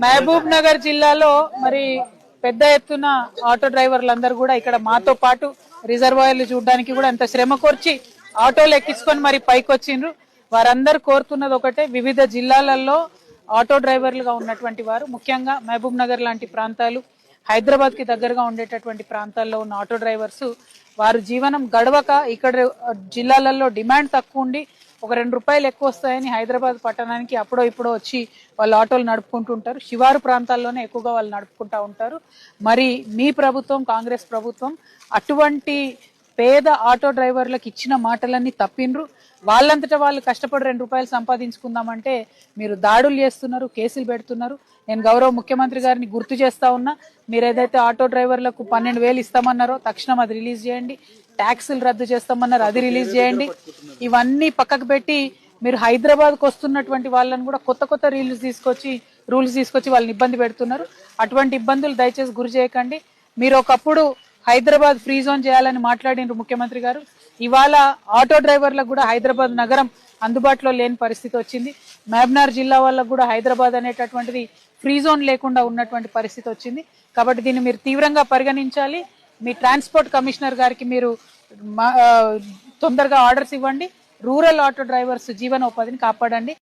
మహబూబ్ నగర్ జిల్లాలో మరి పెద్ద ఎత్తున ఆటో డ్రైవర్లందరూ కూడా ఇక్కడ మాతో పాటు రిజర్వాయర్లు చూడడానికి కూడా అంత శ్రమ కోర్చి ఆటోలు ఎక్కించుకొని మరి పైకి వచ్చిండ్రు వారందరూ కోరుతున్నది ఒకటే వివిధ జిల్లాలలో ఆటో డ్రైవర్లుగా ఉన్నటువంటి వారు ముఖ్యంగా మహబూబ్ నగర్ లాంటి ప్రాంతాలు హైదరాబాద్కి దగ్గరగా ఉండేటటువంటి ప్రాంతాల్లో ఉన్న ఆటో డ్రైవర్స్ వారు జీవనం గడవక ఇక్కడ జిల్లాలలో డిమాండ్ తక్కువ ఉండి ఒక రెండు రూపాయలు ఎక్కువ వస్తాయని హైదరాబాద్ పట్టణానికి అప్పుడో ఇప్పుడో వచ్చి వాళ్ళు ఆటోలు నడుపుకుంటుంటారు. శివారు ప్రాంతాల్లోనే ఎక్కువగా వాళ్ళు నడుపుకుంటూ ఉంటారు. మరి మీ ప్రభుత్వం కాంగ్రెస్ ప్రభుత్వం అటువంటి పేద ఆటో డ్రైవర్లకు ఇచ్చిన మాటలన్నీ తప్పిండ్రు. వాళ్ళంతటా వాళ్ళు కష్టపడి రెండు రూపాయలు సంపాదించుకుందామంటే మీరు దాడులు చేస్తున్నారు కేసులు పెడుతున్నారు. నేను గౌరవ ముఖ్యమంత్రి గారిని గుర్తు చేస్తా ఉన్నా మీరు ఏదైతే ఆటో డ్రైవర్లకు పన్నెండు వేలు ఇస్తామన్నారో తక్షణం అది రిలీజ్ చేయండి. ట్యాక్సులు రద్దు చేస్తామన్నారు అది రిలీజ్ చేయండి. ఇవన్నీ పక్కకు పెట్టి మీరు హైదరాబాద్కు వస్తున్నటువంటి వాళ్ళని కూడా కొత్త కొత్త రూల్స్ తీసుకొచ్చి రూల్స్ తీసుకొచ్చి వాళ్ళని ఇబ్బంది పెడుతున్నారు. అటువంటి ఇబ్బందులు దయచేసి గురి చేయకండి. మీరు ఒకప్పుడు హైదరాబాద్ ఫ్రీ జోన్ చేయాలని మాట్లాడినారు ముఖ్యమంత్రి గారు. ఇవాళ ఆటో డ్రైవర్లకు కూడా హైదరాబాద్ నగరం అందుబాటులో లేని పరిస్థితి వచ్చింది. మహబ్నార్ జిల్లా వాళ్ళకు కూడా హైదరాబాద్ అనేటటువంటిది ఫ్రీ జోన్ లేకుండా ఉన్నటువంటి పరిస్థితి వచ్చింది. కాబట్టి దీన్ని మీరు తీవ్రంగా పరిగణించాలి. మీ ట్రాన్స్పోర్ట్ కమిషనర్ గారికి మీరు మా- తొందరగా ఆర్డర్స్ ఇవ్వండి. రూరల్ ఆటో డ్రైవర్స్ జీవనోపాధిని కాపాడండి.